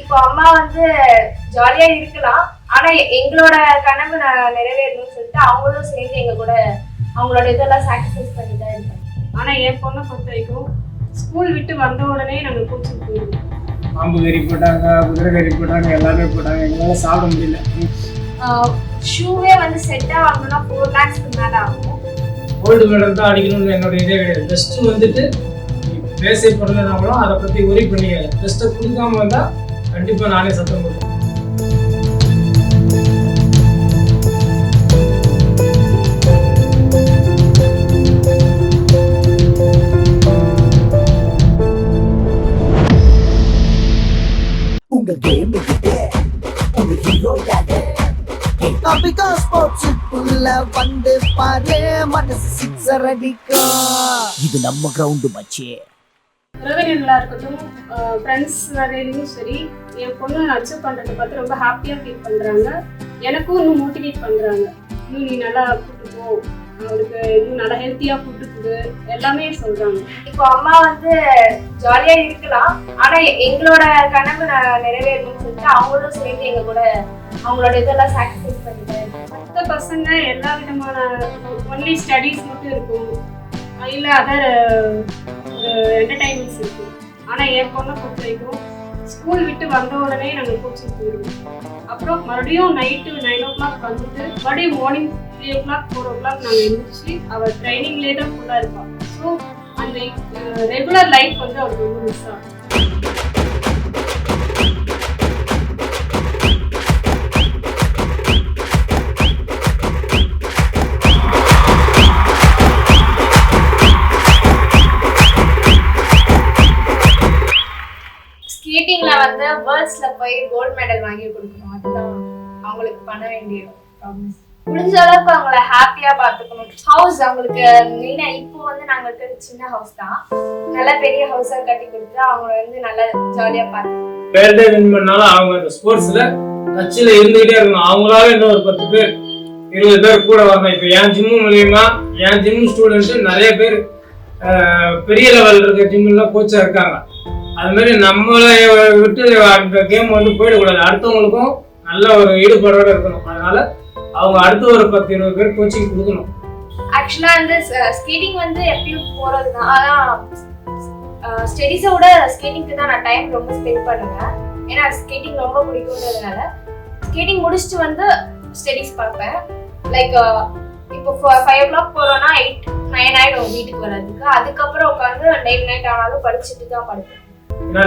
இப்போ அம்மா வந்து ஜாலியா இருக்கலாம். ஆனா எங்களோட கனவு நான் நிறைவேறணும்னு சொல்லிட்டு அவங்களும் சேர்ந்து எங்க கூட அவங்களோட இதெல்லாம் சாக்ரிஃபைஸ் பண்ணி தான் இருக்காங்க. ஆனா என் பொண்ணை பொறுத்த வரைக்கும் ஸ்கூல் விட்டு வந்த உடனே நாங்க கோச்சிங் போயிடுவோம். பாம்பு கறி போட்டாங்க குதிரை கறி போட்டாங்க எல்லாமே போட்டாங்க. எங்களால் சாப்பிட முடியல. ஷூவே வந்து செட்டா வாங்கணும்னா ஃபோர் லேக்ஸ்க்கு மேல ஆகும். கோல்டு மெடல் தான் அடிக்கணும்னு என்னோட இதே கிடையாது. பெஸ்ட்டு வந்துட்டு பேசே பண்ணலனா கூட அதை பற்றி ஒரி பண்ணிக்காது. பெஸ்ட்டை கொடுக்காம வந்தால் கண்டிப்பாக நானே சத்தம் போடுவேன். உங்க கேம் உங்க ஹீரோ யாரு? கபிகா ஸ்போர்ட்ஸுக்குள்ள வந்து பாரு மனசு சிக்ஸர் அடிக்கும். இது நம்ம கிரவுண்டு மச்சே உறவினர்களா இருக்கட்டும். ஃப்ரெண்ட்ஸ் வகையிலையும் சரி என் பொண்ணு அச்சீவ் பண்றதை பார்த்து ரொம்ப ஹாப்பியா ஃபீல் பண்றாங்க. எனக்கும் இன்னும் மோட்டிவேட் பண்றாங்க. இன்னும் நீ நல்லா கூட்டு போ. அவளுக்கு இன்னும் நல்லா ஹெல்த்தியா கூட்டு கொடு எல்லாமே சொல்றாங்க. இப்போ அம்மா வந்து ஜாலியா இருக்கலாம். ஆனா எ- எங்களோட கனவு நிறைவேறணும்னு சொல்லிட்டு அவங்களும் சேர்ந்து எங்க கூட அவங்களோட இதெல்லாம் சாக்ரிஃபைஸ் பண்ணி தான் இருக்காங்க மற்ற பசங்க எல்லா விதமான ஒன்லி ஸ்டடீஸ் மட்டும் இருக்கும். இல்லை அதர் என்டர்டைன்மெண்ட்ஸ் இருக்கும் ஆனால் என் பொண்ணை பொறுத்த வரைக்கும் ஸ்கூல் விட்டு வந்த உடனே நாங்கள் கோச்சிங் போயிடுவோம் அப்புறம் மறுபடியும் நைட்டு நைன் ஓ கிளாக் வந்துட்டு மறுபடியும் morning three o'clock four o'clock நாங்கள் எழுந்திரிச்சு அவள் ட்ரைனிங்லேயே தான் ஃபுல்லாக இருப்பாள் ஸோ அந்த ரெகுலர் லைஃப் வந்து அவளுக்கு ரொம்ப மிஸ் ஆகும். ஸ்கேட்டிங்ல வேர்ல்ட்ஸ்ல போய் கோல்ட் மெடல் வாங்கி கொடுக்கணும். அதுதான் அவங்களுக்கு பண்ண வேண்டிய ப்ராமிஸ் முடிஞ்ச அளவுக்கு அவங்கள ஹாப்பியா பாத்துக்கணும் ஹவுஸ் அவங்களுக்கு மெயினா இப்போ வந்து நாங்க இருக்கிறது சின்ன ஹவுஸ் தான். நல்ல பெரிய ஹவுஸா கட்டி கொடுத்து அவங்கள வந்து நல்லா ஜாலியா பாத்துக்கணும் வேர்ல்டே வின் பண்ணாலும் அவங்க அந்த ஸ்போர்ட்ஸ்ல டச்சில் இருந்துகிட்டே இருக்கணும். அவங்களால இன்னும் ஒரு பத்து பேர் இருபது பேர் கூட வரணும் இப்போ என் ஜிம்மு மூலியமா என் ஜிம் ஸ்டூடெண்ட்ஸு நிறைய பேர் பெரிய லெவல் இருக்க ஜிம்லாம் கோச்சாக இருக்காங்க. அது மாதிரி நம்மளை விட்டு அந்த கேம் வந்து போயிடக்கூடாது. அடுத்தவங்களுக்கும் நல்ல ஒரு ஈடுபாடோட இருக்கணும். அதனால அவங்க அடுத்த ஒரு பத்து இருபது பேர் கோச்சிங் கொடுக்கணும். ஆக்சுவலா வந்து ஸ்கேட்டிங் வந்து எப்பயும் போறது தான் அதான் ஸ்டடீஸை விட ஸ்கேட்டிங்க்கு தான் நான் டைம் ரொம்ப ஸ்பெண்ட் பண்ணுவேன். ஏன்னா ஸ்கேட்டிங் ரொம்ப பிடிக்குன்றதுனால ஸ்கேட்டிங் முடிச்சுட்டு வந்து ஸ்டடீஸ் பார்ப்பேன். லைக் இப்போ ஃபைவ் ஓ கிளாக் போறோம்னா எயிட் நைன் ஆயிடும் வீட்டுக்கு வர்றதுக்கு. அதுக்கப்புறம் உட்காந்து நைட் நைட் ஆனாலும் படிச்சுட்டு தான் படுப்பேன்.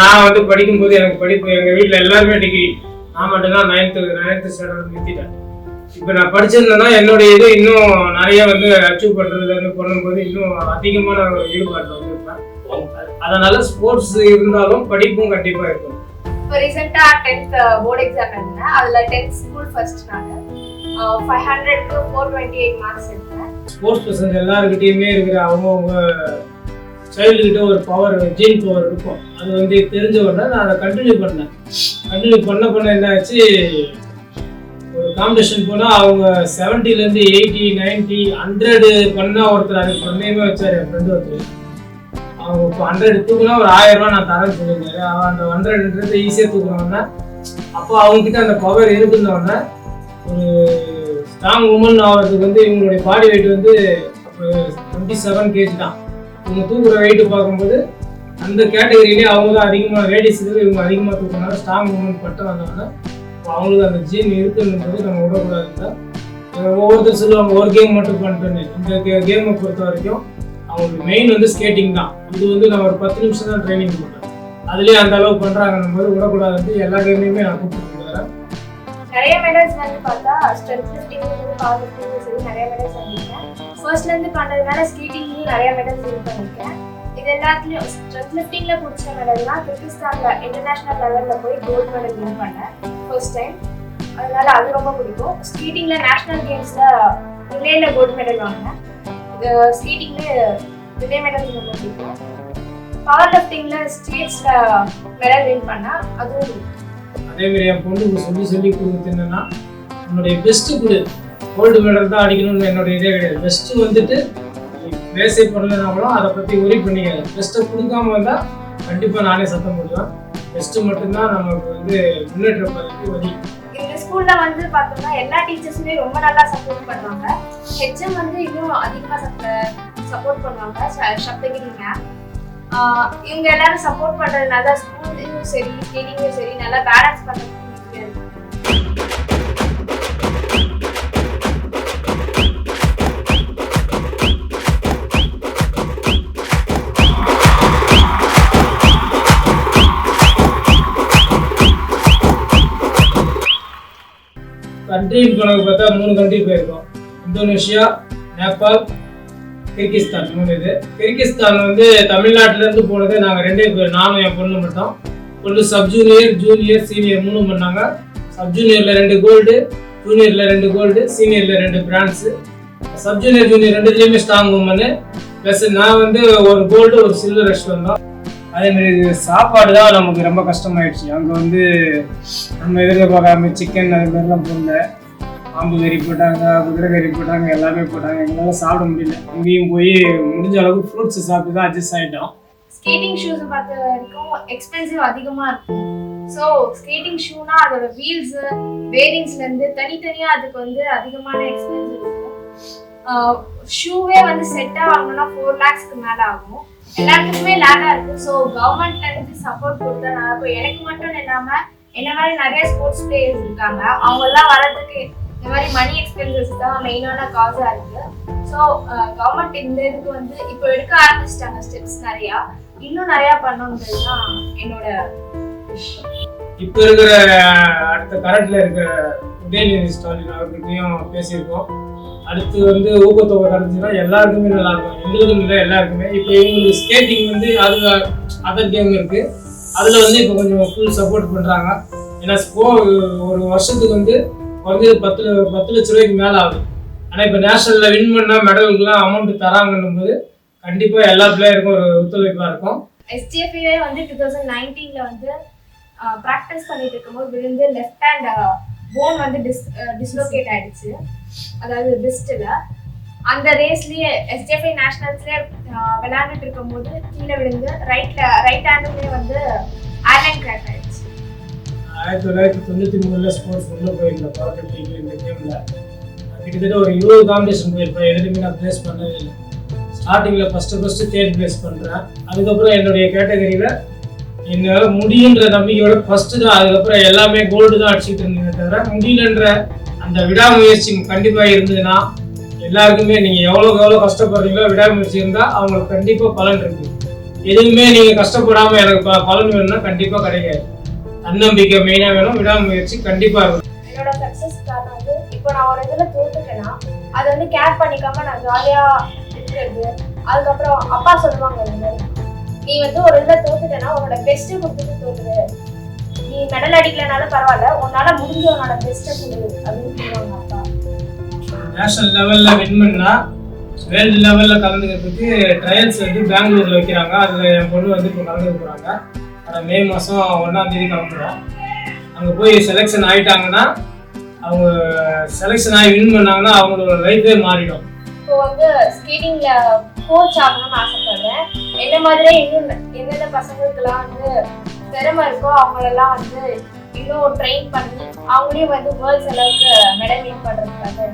நான் வந்து படிக்கும்போது எனக்கு படிப்பு எங்கள் வீட்டில் எல்லாருமே டிகிரி நான் மட்டும்தான் நைன்த்து நைன்த்து ஸ்டாண்டர்ட் நிறுத்திட்டேன். இப்போ நான் படிச்சிருந்தேன்னா என்னுடைய இது இன்னும் நிறைய வந்து அச்சீவ் பண்ணுறதுல இருந்து பண்ணும்போது இன்னும் அதிகமான ஒரு ஈடுபாட்டில் வந்து இருப்பேன் அதனால ஸ்போர்ட்ஸ் இருந்தாலும் படிப்பும் கண்டிப்பாக இருக்கும். இப்போ ரீசெண்டாக டென்த் போர்டு எக்ஸாம் எழுதினேன். அதில் டென்த் ஸ்கூல் ஃபர்ஸ்ட் நான். ஃபைவ் ஹண்ட்ரட்க்கு ஃபோர் டுவெண்ட்டி எயிட் மார்க்ஸ் எடுத்தேன். ஸ்போர்ட்ஸ் பர்சன் எல்லாருக்கிட்டையுமே இருக்கிற அவங்கவுங்க சைல்டுகிட்ட ஒரு பவர் ஜீன் பவர் இருக்கும். அது வந்து தெரிஞ்ச உடனே நான் அதை கண்டினியூ பண்ணேன். கண்டினியூ பண்ண பண்ண என்ன ஆச்சு ஒரு காம்படிஷன் போனால் அவங்க செவன்ட்டிலேருந்து எயிட்டி நைன்ட்டி ஹண்ட்ரடு பண்ணால் ஒருத்தர் அது பண்ணையுமே வச்சார் என் ஃப்ரெண்டு ஒருத்தர். அவங்க இப்போ ஹண்ட்ரட் தூக்குனா ஒரு ஆயிரம் ரூபா நான் தரேன் சொல்லியிருந்தாரு. அவன் அந்த ஹண்ட்ரட்ன்றது ஈஸியாக தூக்குனவொடனே அப்போ அவங்ககிட்ட அந்த பவர் இருக்குன்னொடனே ஒரு ஸ்ட்ராங் உமன் ஆகிறதுக்கு வந்து இவங்களுடைய பாடி வெயிட் வந்து டுவெண்ட்டி செவன் கேஜி தான். இவங்க தூக்குற வெயிட்டு பார்க்கும்போது அந்த கேட்டகரியிலே அவங்க தான் அதிகமாக லேடிஸ் இதில் இவங்க அதிகமாக தூக்குனால ஸ்ட்ராங் உமன் பட்டம் வந்தவொடனே அவங்களுக்கு அந்த ஜீன் இருக்குன்றது நம்ம விடக்கூடாது ஒவ்வொருத்தர் சொல்லுவாங்க ஒரு கேம் மட்டும் பண்ணிட்டேன்னு இந்த கேமை பொறுத்த வரைக்கும் அவங்களுக்கு மெயின் வந்து ஸ்கேட்டிங் தான். இது வந்து நான் ஒரு பத்து நிமிஷம் தான் ட்ரைனிங் பண்ணுறேன் அதுலேயே அந்த அளவு பண்ணுறாங்கன்னும் போது விடக்கூடாது எல்லா கேம்லையுமே நான் கூப்பிட்டு நிறைய மெடல்ஸ் வந்து பார்த்தா ஸ்ட்ரென்த் லிஃப்டிங் நிறைய மெடல்ஸ் வந்து ஃபர்ஸ்ட்லேருந்து பண்ணதுனால பண்றதுனால நிறையா நிறைய மெடல்ஸ் வின் பண்ணியிருக்கேன் இது எல்லாத்துலேயும் ஸ்ட்ரென்த் லிஃப்டிங்கில் பிடிச்ச மெடல்னா கிர்கிஸ்தானில் இன்டர்நேஷ்னல் லெவலில் போய் கோல்டு மெடல் வின் பண்ணேன் ஃபர்ஸ்ட் டைம் அதனால அது ரொம்ப பிடிக்கும். ஸ்கீட்டிங்கில் நேஷ்னல் கேம்ஸில் ரிலேல கோல்ட் மெடல் வாங்கினேன். ஸ்கேட்டிங்ல ரிலே மெடல் ரொம்ப பிடிக்கும். பவர் லிஃப்டிங்கில் ஸ்டேட்ஸில் மெடல் வின் பண்ணேன். அதுவும் அதே மாதிரி என் பொண்ணுக்கு சொல்லி சொல்லி கொடுக்குறது என்னன்னா உன்னுடைய பெஸ்ட்டு கொடு. கோல்டு மெடல் தான் அடிக்கணும்னு என்னுடைய இதே கிடையாது. பெஸ்ட்டு வந்துட்டு வேசை பண்ணலனா அதை பற்றி ஒரி பண்ணிக்காது. பெஸ்ட்டை கொடுக்காம வந்தால் கண்டிப்பாக நானே சத்தம் போடுவேன் பெஸ்ட்டு மட்டும்தான் நமக்கு வந்து முன்னேற்ற பதிவுக்கு வழி. இந்த ஸ்கூல்ல வந்து பார்த்தோம்னா எல்லா டீச்சர்ஸுமே ரொம்ப நல்லா சப்போர்ட் பண்ணுவாங்க. ஹெச்எம் வந்து இன்னும் அதிகமாக சப்போர்ட் பண்ணுவாங்க. சப்தகிரி மேம் இவங்க எல்லாரும் சப்போர்ட் பண்ணுறதுனால ஸ்கூல்லையும் சரி ஸ்டேடிங்லையும் சரி நல்லா பேலன்ஸ் பண்ணுறது கண்ட்ரி கணக்கு பார்த்தா மூணு கண்ட்ரி போயிருக்கோம். இந்தோனேஷியா நேபாள் கிர்கிஸ்தான் மூணு இது. கிர்கிஸ்தான் வந்து தமிழ்நாட்டிலேருந்து போனது நாங்கள் ரெண்டே பேர் நானும் என் பொண்ணு மட்டும். பொண்ணு சப் ஜூனியர் ஜூனியர் சீனியர் மூணும் பண்ணாங்க. சப்ஜூனியரில் ரெண்டு கோல்டு ஜூனியரில் ரெண்டு கோல்டு சீனியரில் ரெண்டு பிரான்ஸு சப் ஜூனியர் ஜூனியர் ரெண்டுலேயுமே ஸ்ட்ராங் உமனு ப்ளஸ் நான் வந்து ஒரு கோல்டு ஒரு சில்வர் அடிச்சுட்டு வந்தோம். அதேமாரி சாப்பாடு தான் நமக்கு ரொம்ப கஷ்டமாயிடுச்சு. அங்கே வந்து நம்ம எதிர்பார்க்காம சிக்கன் அது மாதிரிலாம் போடல. பாம்பு கறி போட்டாங்க குதிரை கறி போட்டாங்க எல்லாமே போட்டாங்க. எங்களால் சாப்பிட முடியல. இங்கேயும் போய் முடிஞ்ச அளவுக்கு ஃப்ரூட்ஸ் சாப்பிட்டு தான் அட்ஜஸ்ட் ஆகிட்டோம் ஸ்கேட்டிங் ஷூஸ் பார்த்த வரைக்கும் எக்ஸ்பென்சிவ் அதிகமாக இருக்கும். ஸோ ஸ்கேட்டிங் ஷூனா அதோட வீல்ஸ் பேரிங்ஸ்ல இருந்து தனித்தனியா அதுக்கு வந்து அதிகமான எக்ஸ்பென்ஸ் இருக்கும். ஷூவே வந்து செட்டாக ஆகணும்னா ஃபோர் லேக்ஸ்க்கு மேலே ஆகும். எல்லாத்துக்குமே லேடாக இருக்கும். ஸோ கவர்மெண்ட்ல இருந்து சப்போர்ட் கொடுத்தா நல்லா இருக்கும் எனக்கு மட்டும் இல்லாம என்ன மாதிரி நிறைய ஸ்போர்ட்ஸ் பிளேயர்ஸ் இருக்காங்க. அவங்க எல்லாம் வர்றதுக்கு இந்த மாதிரி மணி எக்ஸ்பென்சஸ் தான் மெயினான காஸா இருக்கு. ஸோ கவர்மெண்ட் இந்த இதுக்கு வந்து இப்போ எடுக்க ஆரம்பிச்சிட்டாங்க ஸ்டெப்ஸ் நிறையா. இன்னும் நிறையா பண்ணணுன்றது தான் என்னோட இப்போ இருக்கிற அடுத்த கரண்ட்ல இருக்கிற உதயநிதி ஸ்டாலின் அவர்கிட்டையும் பேசியிருக்கோம். அடுத்து வந்து ஊக்கத்தொகை கிடைச்சுன்னா எல்லாருக்குமே நல்லா இருக்கும். எங்களுக்கும் இல்லை எல்லாருக்குமே. இப்போ இவங்களுக்கு ஸ்கேட்டிங் வந்து அது அதர் கேம் இருக்கு? அதில் வந்து இப்போ கொஞ்சம் ஃபுல் சப்போர்ட் பண்ணுறாங்க ஏன்னா ஸ்கோ ஒரு வருஷத்துக்கு வந்து குறைஞ்சது பத்து பத்து லட்ச ரூபாய்க்கு மேலே ஆகுது. ஆனால் இப்போ நேஷனலில் வின் பண்ணால் மெடலுக்குலாம் அமௌண்ட் தராங்கன்னும் போது கண்டிப்பாக எல்லா பிளேயருக்கும் ஒரு ஒத்துழைப்பாக இருக்கும். எஸ்டிஎஃப்ஏ வந்து டூ தௌசண்ட் நைன்டீனில் வந்து ப்ராக்டிஸ் பண்ணிட்டு இருக்கும்போது விழுந்து லெஃப்ட் ஹேண்ட் போன் வந்து டிஸ் டிஸ்லோகேட் ஆயிடுச்சு. அதாவது பிஸ்டில் அந்த ரேஸ்லயே எஸ்டிஎஃப்ஐ நேஷனல்ஸ்லேயே விளையாண்டுட்டு இருக்கும்போது கீழே விழுந்து ரைட்ல ரைட் ஹேண்டுலேயே வந்து ஏர்லைன் கிராக் ஆயிடுச்சு. ஆயிரத்தி தொள்ளாயிரத்தி தொண்ணூற்றி மூணில் ஸ்போர்ட்ஸ் உள்ள போயிருந்தேன் பவர் லீக் இந்த கேமில் கிட்டத்தட்ட ஒரு இருபது காம்படிஷன் போயிருப்பேன். எதுவுமே நான் ப்ளேஸ் பண்ணவே இல்லை. ஸ்டார்டிங்கில் ஃபஸ்ட்டு ஃபஸ்ட்டு தேர்ட் ப்ளேஸ் பண்ணுறேன் அதுக்கப்புறம் என்னுடைய கேட்டகரியில் என்னால் முடியுன்ற நம்பிக்கையோட ஃபஸ்ட்டு தான். அதுக்கப்புறம் எல்லாமே கோல்டு தான் அடிச்சுட்டு இருந்தேன் தவிர முடியலன்ற அந்த விடாமுயற்சி கண்டிப்பாக இருந்ததுன்னா எல்லாருக்குமே நீங்கள் எவ்வளோக்கு எவ்வளோ கஷ்டப்படுறீங்களோ விடாமுயற்சி இருந்தால் அவங்களுக்கு கண்டிப்பாக பலன் இருக்கு. எதுவுமே நீங்கள் கஷ்டப்படாமல் எனக்கு ப- பலன் வேணும்னா கண்டிப்பாக கிடைக்காது. தன்னம்பிக்கை மெயினாக வேணும் விடாமுயற்சி கண்டிப்பாக இருக்கும். என்னோட சக்ஸஸ் காரணம் வந்து இப்போ நான் ஒரு இதில் தோத்துட்டேன்னா அதை வந்து கேர் பண்ணிக்காம நான் ஜாலியாக இருக்கிறது. அதுக்கப்புறம் அப்பா சொல்லுவாங்க இந்த மாதிரி நீ வந்து ஒரு இதில் தோத்துட்டேன்னா உன்னோட பெஸ்ட்டு கொடுத்துட்டு தோத்துரு நீ மெடல் அடிக்கலனாலும் பரவாயில்ல உன்னால் முடிஞ்ச உன்னோட பெஸ்ட்டை கொடு. அப்படின்னு சொல்லுவாங்க அப்பா. நேஷனல் லெவலில் வின் பண்ணா வேர்ல்டு லெவலில் கலந்துக்கிறதுக்கு ட்ரையல்ஸ் வந்து பெங்களூரில் வைக்கிறாங்க. அதில் என் பொண்ணு வந்து இப்போ கலந்துக்க போகிறாங்க வர மே மாதம் ஒன்றாம் தேதி கிளம்புறோம். அங்கே போய் செலெக்ஷன் ஆகிட்டாங்கன்னா அவங்க செலெக்ஷன் ஆகி வின் பண்ணாங்கன்னா அவங்களோட லைஃபே மாறிடும். இப்போ வந்து ஸ்கேட்டிங்ல கோச் ஆகணும்னு ஆசைப்படுறேன். என்ன மாதிரியே இன்னும் எந்தெந்த பசங்களுக்கெல்லாம் வந்து திறமை இருக்கோ அவங்களெல்லாம் வந்து இன்னும் ட்ரெயின் பண்ணி அவங்களையும் வந்து வேர்ல்ட்ஸ் அளவுக்கு மெடல் வின் பண்ணுறதுக்காக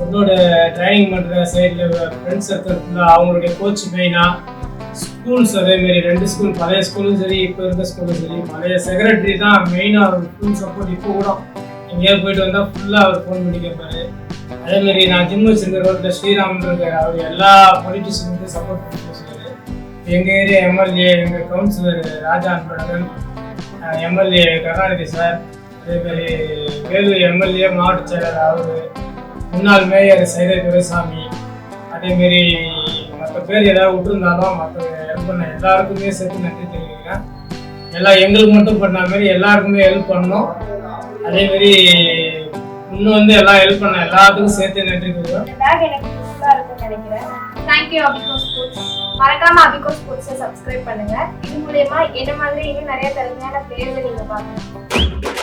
என்னோட ட்ரைனிங் பண்ணுற சைடில் ஃப்ரெண்ட்ஸ் சர்க்கிள் அவங்களுடைய கோச் மெயினாக ஸ்கூல்ஸ் அதேமாரி ரெண்டு ஸ்கூல் பழைய ஸ்கூலும் சரி இப்போ இருக்க ஸ்கூலும் சரி பழைய செக்ரட்டரி தான் மெயினாக அவர் ஃபுல் சப்போர்ட் இப்போ கூட எங்கேயாவது போயிட்டு வந்தால் ஃபுல்லாக அவர் ஃபோன் பண்ணி கேட்பாரு அதேமாரி நான் ஜிம் வச்சிருக்க ரோட்டில் ஸ்ரீராமன் இருக்கார் அவர் எல்லா பொலிட்டிஷியனுக்கும் சப்போர்ட் பண்ணி பேசுவார். எங்கள் ஏரியா எம்எல்ஏ எங்கள் councillor Raja Anbazhagan MLA Karunanidhi sir அதேமாரி வேலூர் எம்எல்ஏ மாவட்ட செயலர் அவர் முன்னாள் மேயர் சைதை துரைசாமி அதேமாரி மற்ற பேர் ஏதாவது விட்டுருந்தாலும் மற்ற ஹெல்ப் பண்ண எல்லாருக்குமே சேர்த்து நன்றி தெரிவிக்கிறேன். எல்லாம் எங்களுக்கு மட்டும் பண்ண மாரி எல்லாருக்குமே ஹெல்ப் பண்ணோம் அதேமாரி இன்னும் வந்து எல்லாம் ஹெல்ப் பண்ண எல்லாத்துக்கும் சேர்த்து நன்றி தெரிவிக்கிறேன் நினைக்கிறேன். தேங்க்யூ அபிகோ ஸ்போர்ட்ஸ் மறக்காம அபிகோ ஸ்போர்ட்ஸை சப்ஸ்கிரைப் பண்ணுங்க. இது மூலயமா என்ன மாதிரி இன்னும் நிறைய திறமையான பேர்களை நீங்க பாருங்க